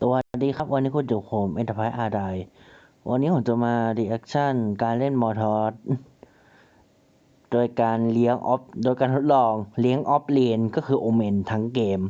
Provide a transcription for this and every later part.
สวัสดีครับวันนี้คุณอยู่ผมเอ็นเตอร์ไพรส์อาไดวันนี้ผมจะมาดีแอคชั่นการเล่นมอทอสโดยการเลี้ยงออฟโดยการทดลองเลี้ยงออฟเลนก็คือโอเมนทั้งเกม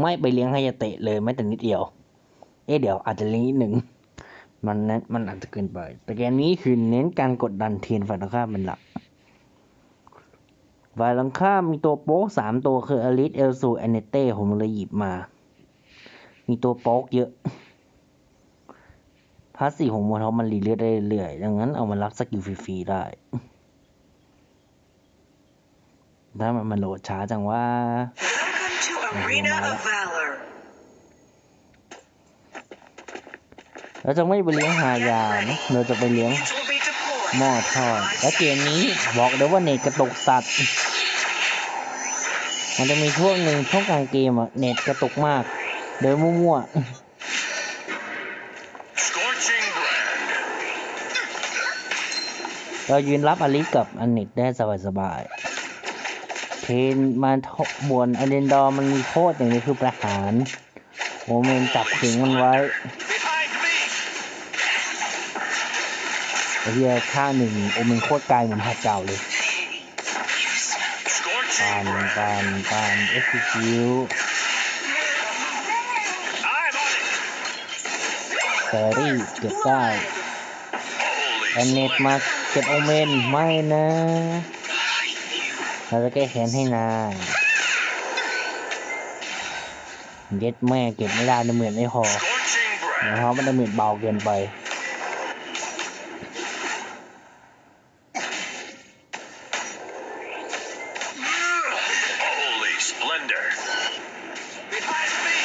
ไม่ไปเลี้ยงไฮยาเตะเลยแม้แต่นิดเดียว เอ๊ะเดี๋ยวอาจจะเลี้ยงนิดหนึ่งมันนั้นมันอาจจะเกินไป แต่เกมนี้คือเน้นการกดดันทีมฝ่ายตรงข้ามเป็นหลักฝ่ายตรงข้ามมีตัวโป๊กสามตัวคืออลิสเอลซูแอนเนเต้ผมเลยหยิบมา มีตัวโป๊กเยอะพาสซีฟของมอนทอปมันรีเลือดได้เรื่อยๆดังนั้นเอามารับสกิลฟรีๆได้ ถ้ามันมันโหลดช้าจังว่า Welcome to Arena of Valor. เราจะไม่ไปเลี้ยงหายานะเราจะไปเลี้ยง Each will be deployed. หม้อทอด และเกมนี้บอกเลยว่าเน็ตกระตุกสัตว์ มันจะมีช่วงหนึ่งช่วงกลางเกมอะเน็ตกระตุกมาก เดินมั่ว Scorching brand. ๆเรายืนรับอลิสกับอันเน็ตได้สบายๆ เทรนมาบนอเดนดอร์มันมีโทษอย่างนี้คือประหารโมเมนจับถึงมันไว้ Behind me. ไอ้เหี้ยข้างหนึ่งโอเมนโคตรไกลเหมือนหัดเก่าเลย Scorching ปาน brand. ปานปานเอ็กซ์คิว เซรี่เก็บได้ Holy แอนเน็ตมาเก็บโอเมนไม่นะเราจะแก้แค้นให้นายเย็ดแม่เก็บไม่ได้นะเหมือนไอ้หอ Scorching นะ brand. ครับมันจะเหมือนเบาเกินไป Holy splendor. Behind me.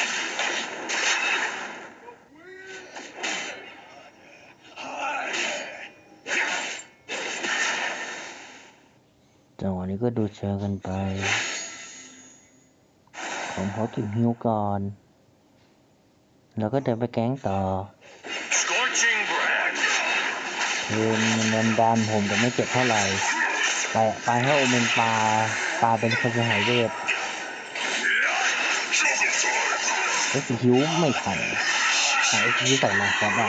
จังหวะนี้ ก็ดูเชิงกันไป ผมขอเก็บฮิวก่อน แล้วก็เดินไปแก๊งต่อ Scorching brand. คืนมันดันผมจะไม่เจ็บเท่าไหร่ไปไปให้โอเมนปลาปลาเป็นคนจะหายเวทเอ็กซ์คิวไม่ทันหาเอ็กซ์คิวใส่มาครับว่า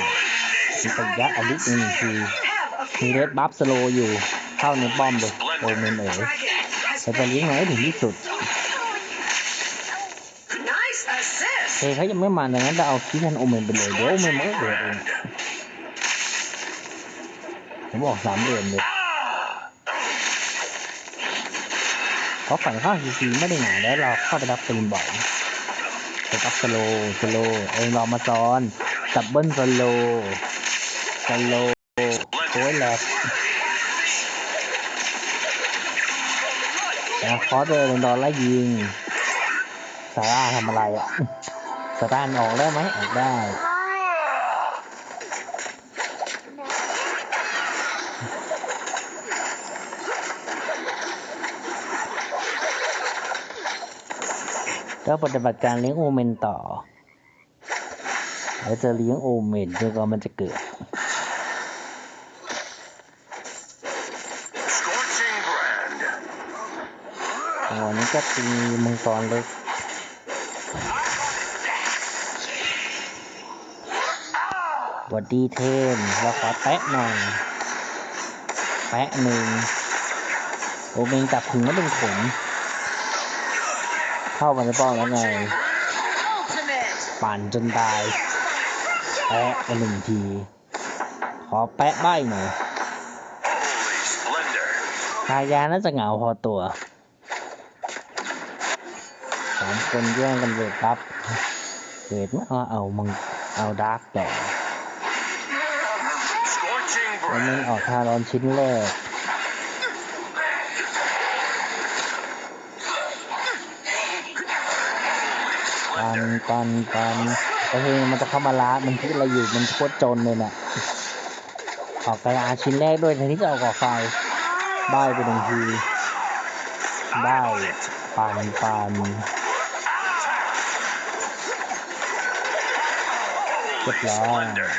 มีปัญญาอลิสหนึ่งทีมีเรดบัฟสโลอยู่เข้าในป้อมเลย โอเมนเอ๋ยแต่จะเลี้ยงไงให้ถึงที่สุดเฮ้ยเขายังไม่มาดังนั้นเราเอาคิดแทนโอเมนไปเลยเดี๋ยวโอเมนมันก็เกิดเองผมบอกสามเดือนเลยเพราะฝั่งข้างซีซีไม่ได้หนาแล้วเราเข้าไปรับปืนบ่อยไปรับสโลว์สโลว์เองเรามาซ้อนดับเบิลสโลว์สโลว์โค้ยแล นะคอสเลยเป็นดอนไล่ยิงซาร่าทำอะไรอะสตาร์ทออกได้ไหมออกได้ก็ปฏิบัติการเลี้ยงโอเมนต่อ แล้วจะเลี้ยงโอเมนจนกว่ามันจะเกิด วันนี้ก็ตีมังกรเล็กหวัดดีเทนเราขอแปะหน่อย แปะหนึ่งโอเมนจับถึงแล้วเป็นขนเข้ามาในป้อมแล้วไง Ultimate. ปั่นจนตาย แปะไปหนึ่งที ขอแปะใบหน่อย Holy splendor. ทายาน่าจะเหงาพอตัว สามคนแย่งกันเวทครับเวทไม่เอาเอามังเอาดาร์กต่อ Scorching แล้วมัน brand. ออกทารอนชิ้นแรกปันปันปันโอเคมันจะเข้ามาล้ามันคิดอะไรอยู่มันโคตรจนเลยน่ะออกกระลาชิ้นแรกด้วยแทนที่จะออกก่อไฟได้ไปหนึ่งทีได้ปันปัน รียบร้อย Splendor.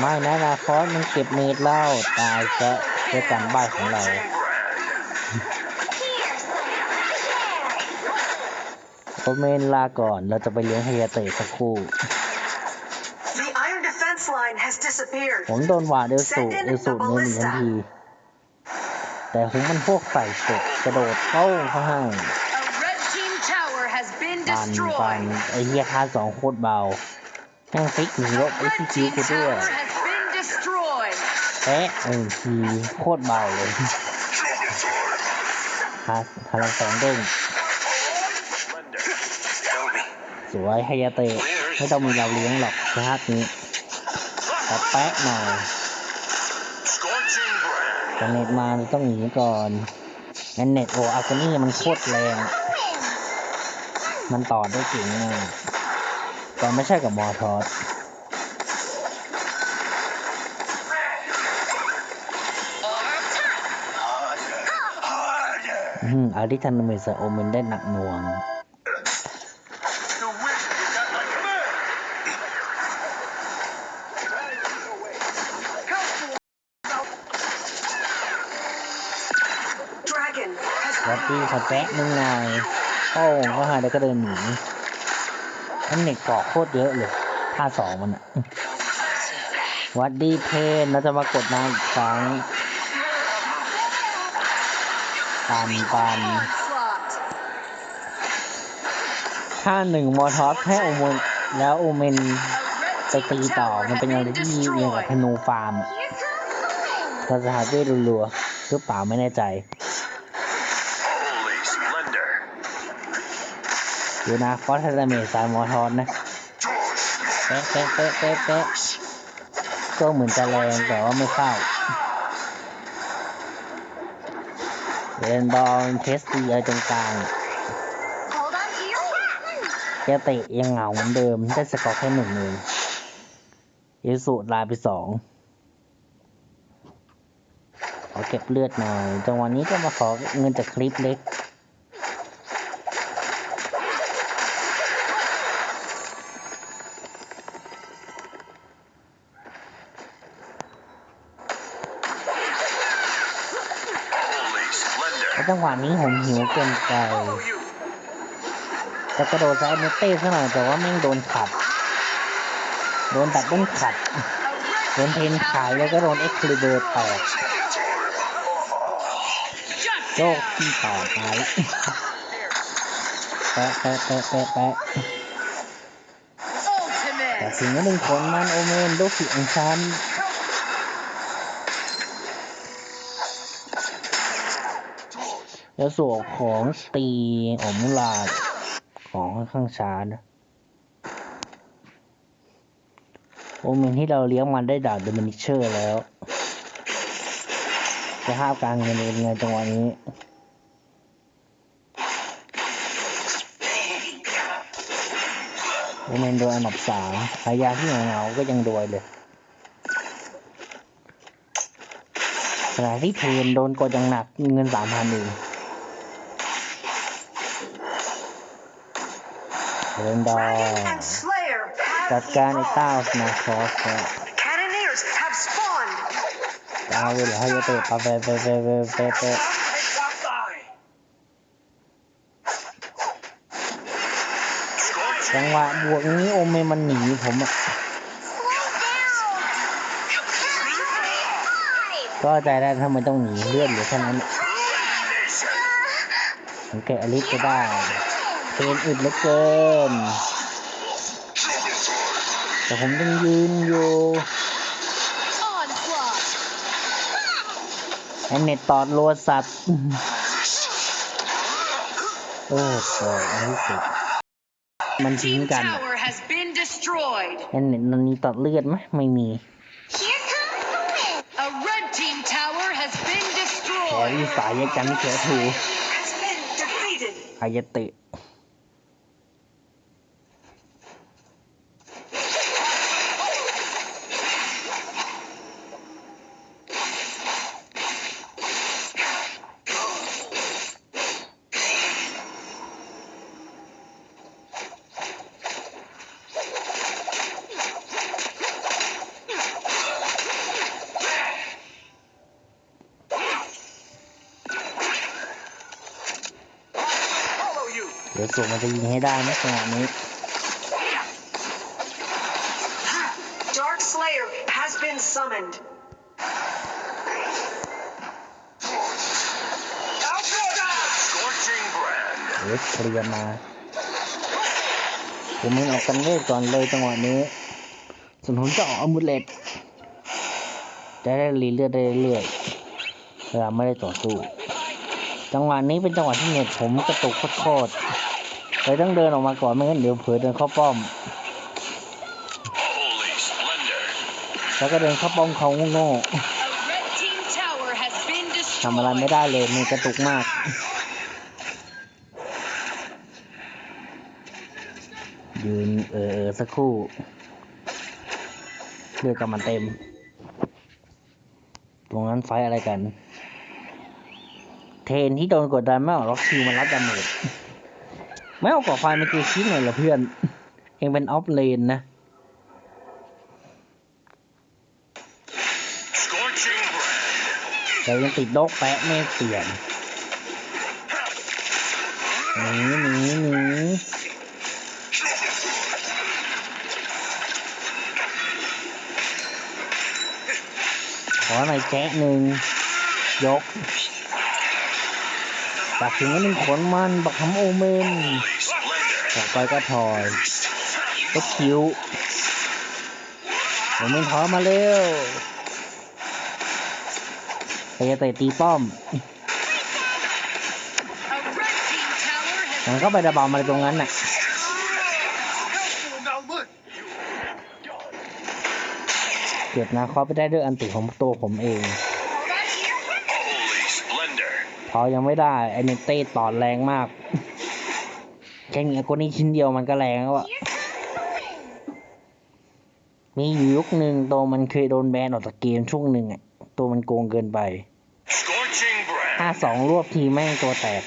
ไม่นะนาคอสมันเก็บเมดเหล้าตายซะด้วยการบ้านของเรา Scorching brand. โอเมนลาก่อนเราจะไปเลี้ยงไฮยาเตะสักครู่ The iron defense line has disappeared. ผมโดนหวาดเอลสูเอลสูเนื้อหนึ่งทันที แต่ผมมันพวกใส่เสร็จกระโดดเข้าเขาใ has been ปันปัน destroyed. ไอเฮียค่าสองโคตรเบาแม่งฟิกหนีรบ A ไอ red ที่คิว team กูด้วย tower has been destroyed. แป๊ะหนึ่งทีโคตรเบาเลยฮาพลังแสงเด้ง Splendor. Tell me. สวยไฮยาเตะไม่ต้องมีเราเลี้ยงหรอกชาตินี้แต่แป๊ะหน่อย Scorching brand. แต่เน็ตมาเราต้องหนีก่อนแอนเน็ตโออาร์กนี่มันโคตรแรง มันต่อได้เก่งมากแต่ไม่ใช่กับมอทอส Harder. อืมอาริทันเมสโอเมนได้หนักหน่วง The wind you got like mad. Dragon has วัดดี้ขอแจ๊ะนึงหน่อย โอ้ก็หายแล้วก็เดินหนีอันเน็ตเกาะโคตรเยอะเลยท่าสองมันอะวัดดีเพนแล้วจะมากดนางอีกครั้งปันปันถ้าหนึ่งมอทอสแพ้โอเมนแล้วโอเมนไปตีต่อมันเป็นอะไรที่เอียงกับธนูฟาร์มเราจะหาเวทรัวๆหรือเปล่าไม่แน่ใจ ดี๋ยวนะฟอสเทเลเมสายมอทอสนะเป๊ะเป๊ะเป๊ะเป๊ะเป๊ะก็เหมือนจะแรงแต่ว่าไม่เข้าเรนบอลเทสตีอะไรตรงกลางแกเตะยังเหงาเหมือนเดิมได้สกอร์แค่หนึ่งเองเอสูลายไปสองขอเก็บเลือดหน่อยจังหวะนี้ก็มาขอเงินจากคลิปเล็ก แล้วจังหวะนี้ผมหิวเกินไปจะกระโดดใส่เนเต้ซะหน่อยแต่ว่าแม่งโดนขัด โดนดับเบิลขัด โดนเทนขายแล้วก็โดนเอ็กคลิเบอร์แตกโยกที่ต่อมาแปะแปะแปะแปะแปะแต่ Ultimate. สิ่งนี้หนึ่งผลมันโอเมนโดกิของฉัน แล้วส่วนของตีอมลาดของค่อนข้างช้านะโอเมนที่เราเลี้ยงมันได้ดาบเดมินิเชอร์แล้วสภาพการเงินเป็นไงจังหวะนี้โอเมนโดยอันดับสามพายาที่เหงาก็ยังโดยเลยขณะที่เพนโดนกดอย่างหนักเงินสามพันเอง เรนดอ Dragon ร์ and Slayer จัด have การไอ้เต้า evolved. สนาคอสแล้ว Cannoneers have spawned. เอาเลยเหรอให้ยาเตะปะไปไปไปไปไปไป Scorching จังหวะบวกนี้โอเมนมันหนีผมอะก็ใจได้ทำไมต้องหนีเลื่อนเหรือแค่นั้น illumination. ผมแกะอลิสก็ได้ เพนอึดเหลือเกินแต่ผมยังยืนอยู่ Onslaught. ไอเน็ตตอดโลสัตว์ โอ้โหอันที่สุดมันทิ้ง Team กัน tower has been destroyed. ไอเน็ตมันมีตัดเลือดไหมไม่มี A red team tower has been แผลที่ destroyed. สายยกันแขถู Has been defeated. อายาเต ดี๋ยวสูมันจะยิงให้ได้นะจังหวะนี้ Dark Slayer has been summoned. Scorching brand. เดี๋ยวเคลียร์มาผมไม่ออกกันเวทก่อนเลยจังหวะนี้ส่วนผมจะออกอามุเลตจะได้รีเลือดได้เรื่อยๆเวลาไม่ได้ต่อสู้ จังหวะนี้เป็นจังหวะที่เน็ตผมกระตุกโคตรๆ เลยต้องเดินออกมาก่อนไม่งั้นเดี๋ยวเผลอเดินเข้าป้อม Holy splendor. แล้วก็เดินเข้าป้อมเขาโง่ A red team tower has been ๆทำอะไรไม่ destroyed. ได้เลยมันกระตุกมากยืนเออเออสักครู่เลือดกำมันเต็ม ตรงนั้นไฟท์อะไรกัน เทนที่โดนกดดันไม่ออกล็อกคิวมันรับดาเมจ ไม่เอาก่อไฟมาเกคิดหน่อยเหรอเพื่อนเอ ต่ยัดโลกแปะไม่เปลี่ยนหนีหนีหนีขอหน่อยแจ๊ะหนึ่งยกถึงนินขนมันบักทำโอเมนต่อไปก็ถอยก็คิวโอเมนถอยมาเร็วใครจะเตะตีป้อมมันก็ไประบามาตรงนั้นน่ะเก็บนาคอไปได้ด้วยอันติของตัวผมเอง splendor. พอยังไม่ได้ไอเนเต้ต่อแรงมาก แค่นี้คนนี้ชิ้นเดียวมันก็แรงแล้วอะมีอยู่ยุคหนึ่งตัวมันเคยโดนแบนออกจากเกมช่วงหนึ่งอะตัวมันโกงเกินไป Scorching brand. ห้าสองรวบทีแม่งตัวแตก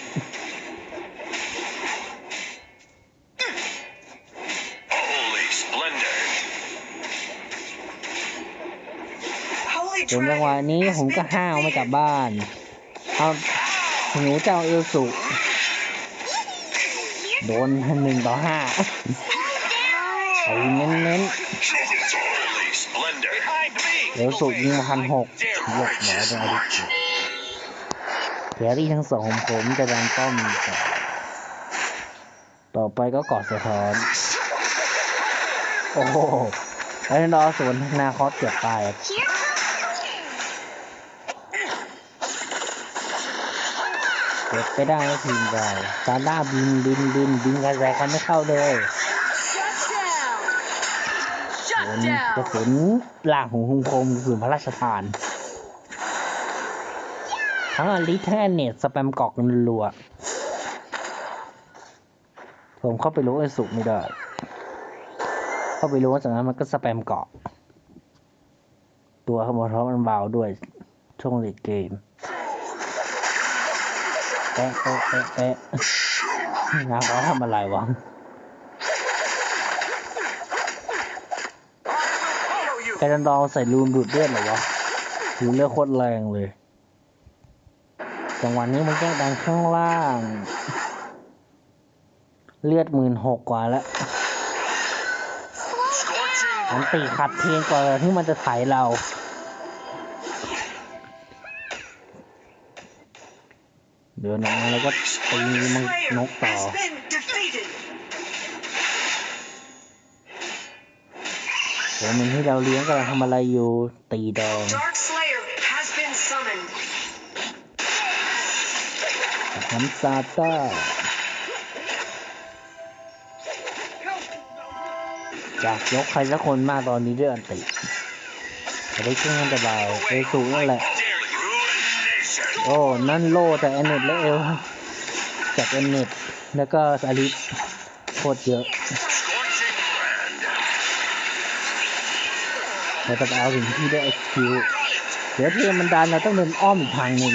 Holy splendor. Holy จนจังหวะ Dragon นี้ has ผมก็ been ห้าวไม่กลับ defeated. บ้าน เอา หนูเจ้าเอลสุ โดนหนึ่งต่อห้าไอ้เน้นเน้นเอลสุยิงมาพันหกหลบหมอเป็นอาทิตย์แครี่ทั้งสองของผมจะดันป้อมต่อไปก็กอดสะท้อน โอ้โหแล้วรอสวนนาคอสเกือบตาย เก็บไปได้ทีมเราซาร่าบินบินบินบินกระแสกันไม่เข้าเลยโดนกระสุนล่างของคงคมกระสุนพระราชทานทั้งอลิทั้งเนตสแปมกอกกันรัวผมเข้าไปรู้ไอ้สุกไม่ได้ เข้าไปรู้ว่าจากนั้นมันก็สแปมเกาะ ตัวขโมยท้อมันเบาด้วยช่วงเลดเกม แปะแปะแปะแปะนาเขาทำอะไรวะ Follow you. ไอ้ดันดองใส่รูนดูดเลือดเหรอวะดูดเลือดโคตรแรงเลยจังหวะนี้มันแก้ดันข้างล่าง เลือดหมื่นหกกว่าแล้วมันตีขัดเทียนกว่าที่มันจะไถเรา เดินออกมาแล้วก็ตีมันนกต่อแต่มันที่เราเลี้ยงกำลังทำอะไรอยู่ตีแดง Dark Slayer has been summoned. ฮัมซาต้าอยากยกใครสักคนมากตอนนี้ด้วยอันติจะได้ขึ้นกันจะเบาไปสูงนั่นแหละ โอ้นั่นโลจากแอนเน็ตและเอลจากแอนเน็ตแล้วก็อาริสโคตรเยอะเราจะเอาถึงที่ได้ XQ เดี๋ยวเทมันดันเราต้องเดินอ้อมอีกทางหนึ่ง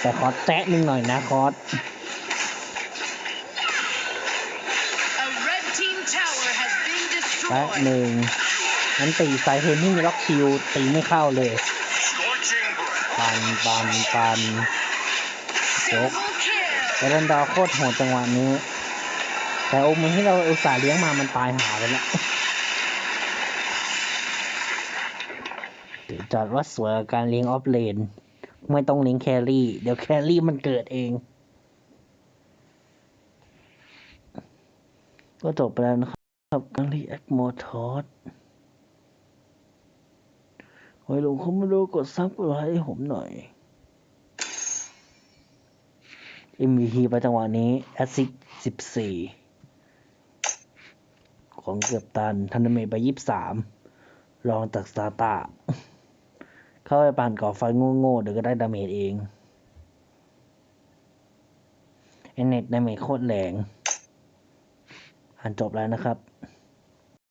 แต่ขอแตะหนึ่งหน่อยนะคอสแตะหนึ่งมันตีสายเทนที่มีล็อกคิวตีไม่เข้าเลย ปันปันปันยกแต่ลันดอร์โคตรโหดจังหวะนี้ แต่โอมันที่เราอุตส่าห์เลี้ยงมามันตายหาไปแล้วจัดว่าสวยกับการเลี้ยงออฟเลน ไม่ต้องเลี้ยงแครี่ เดี๋ยวแครี่มันเกิดเอง ก็จบไปแล้วนะครับการรีแอคโมทอส โอ้ยลุงเขามาดูกดซับกดไลค์ให้ผมหน่อย MVP ปจังหวะนี้แอซิกสิบสี่ของเกือบตันทันดเมไปยี่สามรองจากสตาตาเข้าไปปั่นก่อไฟโง่ๆเดี๋ยวก็ได้ดาเมจเองเอเน็ตดาเมจโคตรแรงอ่านจบแล้วนะครับ